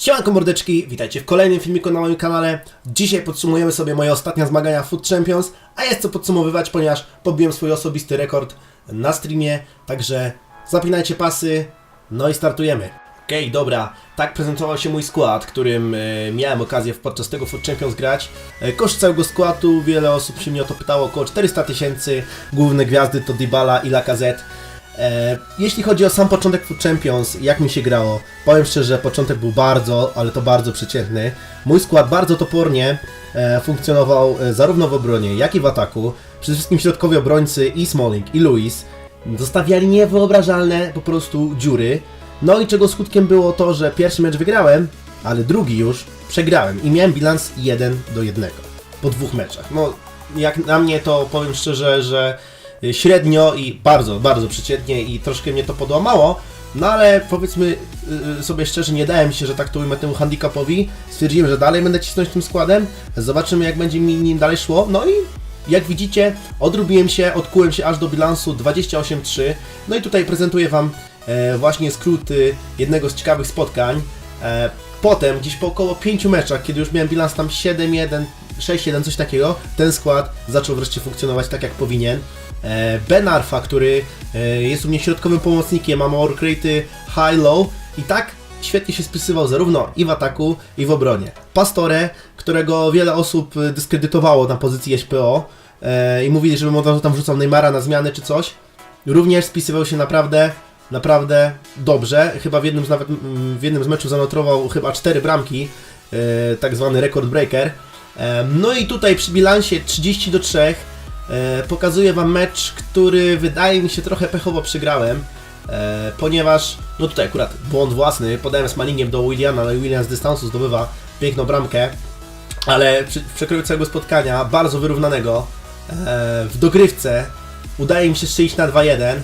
Siemanko mordeczki, witajcie w kolejnym filmiku na moim kanale. Dzisiaj podsumujemy sobie moje ostatnie zmagania Food Champions, a jest co podsumowywać, ponieważ pobiłem swój osobisty rekord na streamie, także zapinajcie pasy, no i startujemy. Okej, dobra, tak prezentował się mój skład, którym e, miałem okazję podczas tego Food Champions grać. E, koszt całego składu, wiele osób się mnie o to pytało, około 400 tysięcy, główne gwiazdy to Dybala i Lacazette. E, jeśli chodzi o sam początek Food Champions, jak mi się grało, powiem szczerze, początek był bardzo, ale to bardzo przeciętny. Mój skład bardzo topornie e, funkcjonował e, zarówno w obronie, jak i w ataku. Przede wszystkim środkowi obrońcy i Smalling, i Lewis zostawiali niewyobrażalne po prostu dziury. No i czego skutkiem było to, że pierwszy mecz wygrałem, ale drugi już przegrałem i miałem bilans 1 do 1 po dwóch meczach. No, jak na mnie to powiem szczerze, że średnio i bardzo, bardzo przeciętnie i troszkę mnie to podłamało, no ale powiedzmy y, sobie szczerze, nie dałem się, że tak to ujmę temu handicapowi. Stwierdziłem, że dalej będę cisnąć tym składem, zobaczymy jak będzie mi nim dalej szło, no i jak widzicie, odrobiłem się, odkułem się aż do bilansu 28-3. No i tutaj prezentuję Wam e, właśnie skróty jednego z ciekawych spotkań. E, potem, gdzieś po około 5 meczach, kiedy już miałem bilans tam 7-1, 6-1, coś takiego, ten skład zaczął wreszcie funkcjonować tak jak powinien. E, ben Arfa, który e, jest u mnie środkowym pomocnikiem, ma more rate'y high-low i tak świetnie się spisywał zarówno i w ataku, i w obronie. Pastore, którego wiele osób dyskredytowało na pozycji SPO e, i mówili, żebym od razu tam wrzucał Neymara na zmiany czy coś, również spisywał się naprawdę, naprawdę dobrze. Chyba w jednym z, nawet, mm, w jednym z meczów zanotował chyba cztery bramki, tak zwany record breaker. No i tutaj przy bilansie 30 do 3 e, pokazuję Wam mecz, który wydaje mi się trochę pechowo przegrałem. E, ponieważ, no tutaj akurat błąd własny, podałem z Malingiem do Williana, ale William z dystansu zdobywa piękną bramkę, ale w przekroju całego spotkania, bardzo wyrównanego, e, w dogrywce udaje mi się strzelić na 2-1,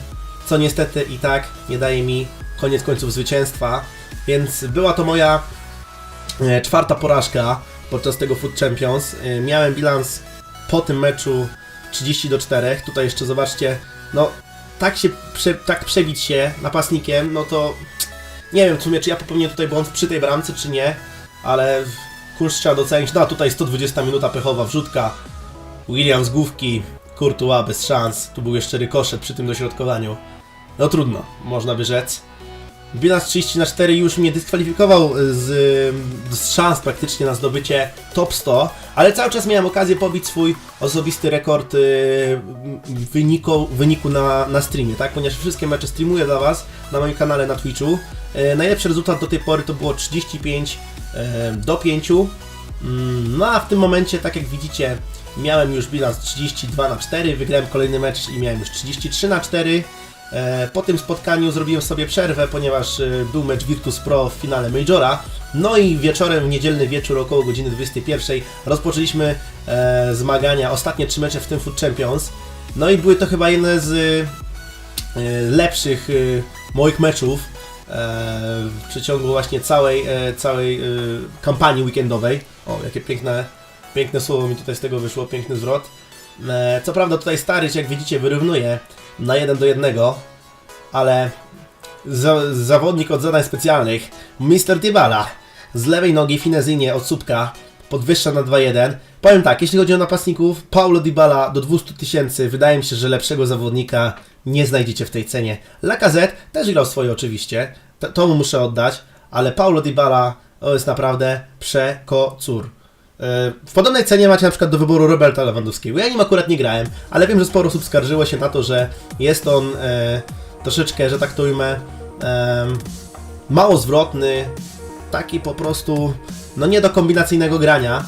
co niestety i tak nie daje mi koniec końców zwycięstwa, więc była to moja e, czwarta porażka podczas tego Food Champions. E, miałem bilans po tym meczu 30 do 4. Tutaj jeszcze zobaczcie, no tak się prze, tak przebić się napastnikiem, no to nie wiem w sumie, czy ja popełnię tutaj błąd przy tej bramce, czy nie, ale kurz trzeba docenić. No a tutaj 120 minuta pechowa wrzutka. William z główki, Courtois bez szans. Tu był jeszcze rykoszet przy tym dośrodkowaniu. No trudno, można by rzec. Bilans 30 na 4 już mnie dyskwalifikował z, z szans praktycznie na zdobycie top 100, ale cały czas miałem okazję pobić swój osobisty rekord y, wyniku, wyniku na, na streamie, tak? Ponieważ wszystkie mecze streamuję dla Was na moim kanale na Twitchu. Y, najlepszy rezultat do tej pory to było 35 y, do 5. Mm, No a w tym momencie, tak jak widzicie, miałem już bilans 32 na 4, wygrałem kolejny mecz i miałem już 33 na 4. E, Po tym spotkaniu zrobiłem sobie przerwę, ponieważ e, był mecz Virtus Pro w finale Majora. No i wieczorem, w niedzielny wieczór około godziny 21 rozpoczęliśmy e, zmagania, ostatnie trzy mecze w tym Food Champions. No i były to chyba jedne z lepszych moich meczów w przeciągu właśnie całej, całej kampanii weekendowej. O, jakie piękne, piękne słowo mi tutaj z tego wyszło, piękny zwrot. E, Co prawda tutaj Staryć, jak widzicie, wyrównuje na 1 do 1, ale za, zawodnik od zadań specjalnych, Mr. Dybala, z lewej nogi finezyjnie od słupka, podwyższa na 2-1. Powiem tak, jeśli chodzi o napastników, Paulo Dybala do 200 tysięcy, wydaje mi się, że lepszego zawodnika nie znajdziecie w tej cenie. Lacazette też grał swoje oczywiście, to, to mu muszę oddać, ale Paulo Dybala jest naprawdę przekocur. E, W podobnej cenie macie na przykład do wyboru Roberta Lewandowskiego. Ja nim akurat nie grałem, ale wiem, że sporo osób skarżyło się na to, że jest on e, troszeczkę, że tak to ujmę, e, mało zwrotny, taki po prostu, no nie do kombinacyjnego grania,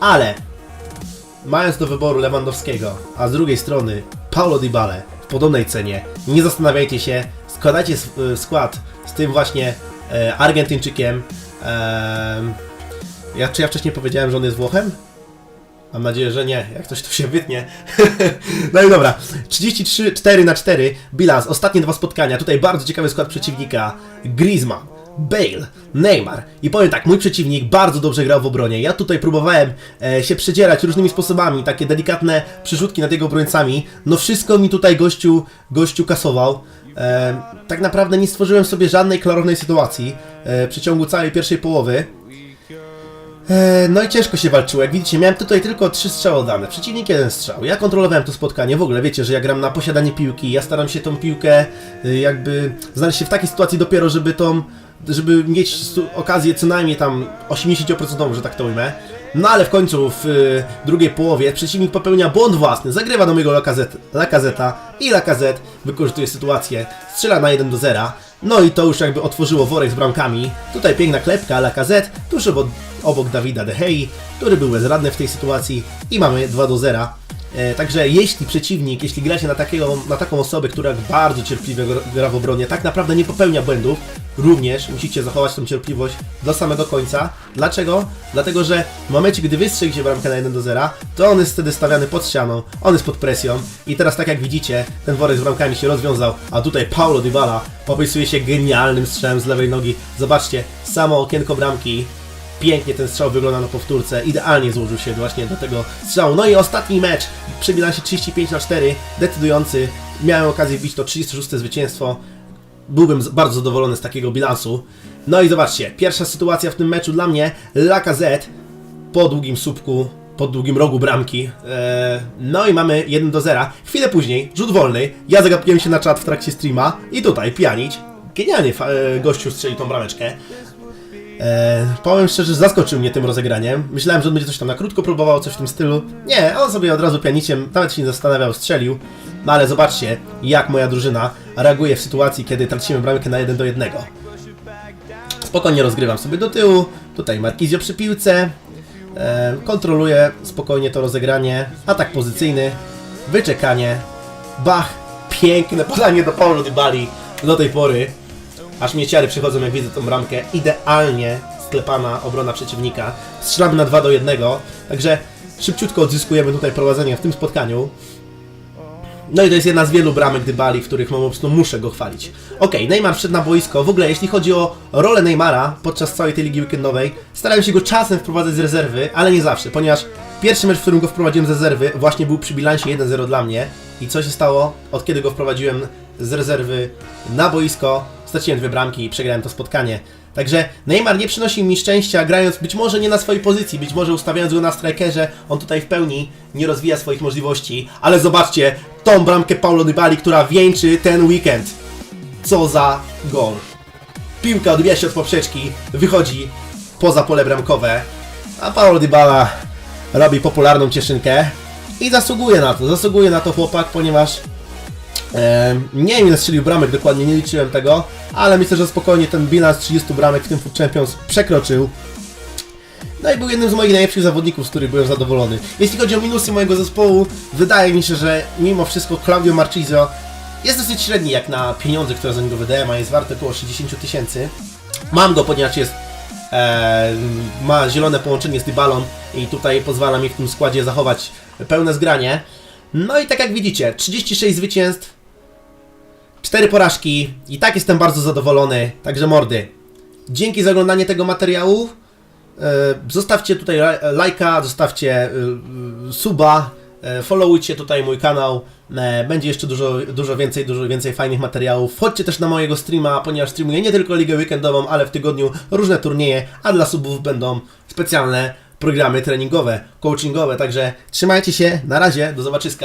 ale mając do wyboru Lewandowskiego, a z drugiej strony Paulo Dybale w podobnej cenie, nie zastanawiajcie się, składajcie y, skład z tym właśnie e, Argentyńczykiem. em, ja, czy ja wcześniej powiedziałem, że on jest Włochem? Mam nadzieję, że nie, jak coś tu się wytnie. no i dobra, 33, 4 na 4, bilans, ostatnie dwa spotkania, tutaj bardzo ciekawy skład przeciwnika, Griezmann, Bale, Neymar. I powiem tak, mój przeciwnik bardzo dobrze grał w obronie, ja tutaj próbowałem e, się przedzierać różnymi sposobami, takie delikatne przyrzutki nad jego obrońcami, no wszystko mi tutaj gościu, gościu kasował, E, tak naprawdę nie stworzyłem sobie żadnej klarownej sytuacji e, w przeciągu całej pierwszej połowy. E, No i ciężko się walczyło. Jak widzicie, miałem tutaj tylko trzy strzały oddane. Przeciwnik jeden strzał. Ja kontrolowałem to spotkanie. W ogóle wiecie, że ja gram na posiadanie piłki. Ja staram się tą piłkę y, jakby znaleźć się w takiej sytuacji dopiero, żeby tą, żeby mieć okazję co najmniej tam 80%, że tak to ujmę. No ale w końcu w y, drugiej połowie przeciwnik popełnia błąd własny, zagrywa do mojego Lacazeta i Lacazette wykorzystuje sytuację, strzela na 1 do 0. No i to już jakby otworzyło worek z bramkami. Tutaj piękna klepka Lacazette, tuż obok, obok Dawida De Gea, który był bezradny w tej sytuacji i mamy 2 do 0. E, Także jeśli przeciwnik, jeśli gracie na, takiego, na taką osobę, która bardzo cierpliwie gr- gra w obronie, tak naprawdę nie popełnia błędów, również musicie zachować tą cierpliwość do samego końca. Dlaczego? Dlatego, że w momencie, gdy wystrzelicie bramkę na 1 do 0, to on jest wtedy stawiany pod ścianą, on jest pod presją i teraz tak jak widzicie, ten worek z bramkami się rozwiązał, a tutaj Paulo Dybala popisuje się genialnym strzałem z lewej nogi. Zobaczcie, samo okienko bramki Pięknie ten strzał wygląda na powtórce, idealnie złożył się właśnie do tego strzału. No i ostatni mecz przy bilansie 35 na 4, decydujący. Miałem okazję wbić to 36 zwycięstwo. Byłbym bardzo zadowolony z takiego bilansu. No i zobaczcie, pierwsza sytuacja w tym meczu dla mnie, Lacazette po długim słupku, po długim rogu bramki. Eee, no i mamy 1 do 0. Chwilę później, rzut wolny, ja zagapiłem się na czat w trakcie streama i tutaj Pjanić. Genialnie e, gościu strzelił tą brameczkę. E, powiem szczerze, zaskoczył mnie tym rozegraniem. Myślałem, że on będzie coś tam na krótko próbował, coś w tym stylu. Nie, on sobie od razu pianiciem, nawet się nie zastanawiał, strzelił. No ale zobaczcie, jak moja drużyna reaguje w sytuacji, kiedy tracimy bramkę na 1 do 1. Spokojnie rozgrywam sobie do tyłu. Tutaj Markizio przy piłce. E, kontroluję spokojnie to rozegranie. Atak pozycyjny. Wyczekanie. Bach. Piękne podanie do Paulo Dybali do tej pory. Aż mnie ciary przychodzą, jak widzę tą bramkę. Idealnie sklepana obrona przeciwnika. Strzelamy na 2 do 1. Także szybciutko odzyskujemy tutaj prowadzenie w tym spotkaniu. No i to jest jedna z wielu bramek Dybali, w których no, po prostu muszę go chwalić. Okej, Neymar wszedł na boisko. W ogóle, jeśli chodzi o rolę Neymara podczas całej tej ligi weekendowej, starałem się go czasem wprowadzać z rezerwy, ale nie zawsze, ponieważ pierwszy mecz, w którym go wprowadziłem z rezerwy, właśnie był przy bilansie 1-0 dla mnie. I co się stało? Od kiedy go wprowadziłem z rezerwy na boisko, straciłem dwie bramki i przegrałem to spotkanie. Także Neymar nie przynosi mi szczęścia, grając być może nie na swojej pozycji, być może ustawiając go na strikerze, on tutaj w pełni nie rozwija swoich możliwości, ale zobaczcie tą bramkę Paulo Dybali, która wieńczy ten weekend. Co za gol. Piłka odbija się od poprzeczki, wychodzi poza pole bramkowe, a Paulo Dybala robi popularną cieszynkę i zasługuje na to, zasługuje na to chłopak, ponieważ E, nie wiem ile strzelił bramek dokładnie, nie liczyłem tego, ale myślę, że spokojnie ten bilans 30 bramek w tym Food Champions przekroczył. No i był jednym z moich najlepszych zawodników, z których byłem zadowolony. Jeśli chodzi o minusy mojego zespołu, wydaje mi się, że mimo wszystko Claudio Marchisio jest dosyć średni jak na pieniądze, które za niego wydałem, a jest warte około 60 tysięcy. Mam go, ponieważ jest e, ma zielone połączenie z Dybalą i tutaj pozwala mi w tym składzie zachować pełne zgranie. No i tak jak widzicie, 36 zwycięstw, 4 porażki i tak jestem bardzo zadowolony. Także mordy, dzięki za oglądanie tego materiału. E, Zostawcie tutaj la- lajka, zostawcie e, suba, e, followujcie tutaj mój kanał. Będzie jeszcze dużo, dużo więcej, dużo więcej fajnych materiałów. Wchodźcie też na mojego streama, ponieważ streamuję nie tylko ligę weekendową, ale w tygodniu różne turnieje, a dla subów będą specjalne programy treningowe, coachingowe. Także trzymajcie się, na razie, do zobaczyska.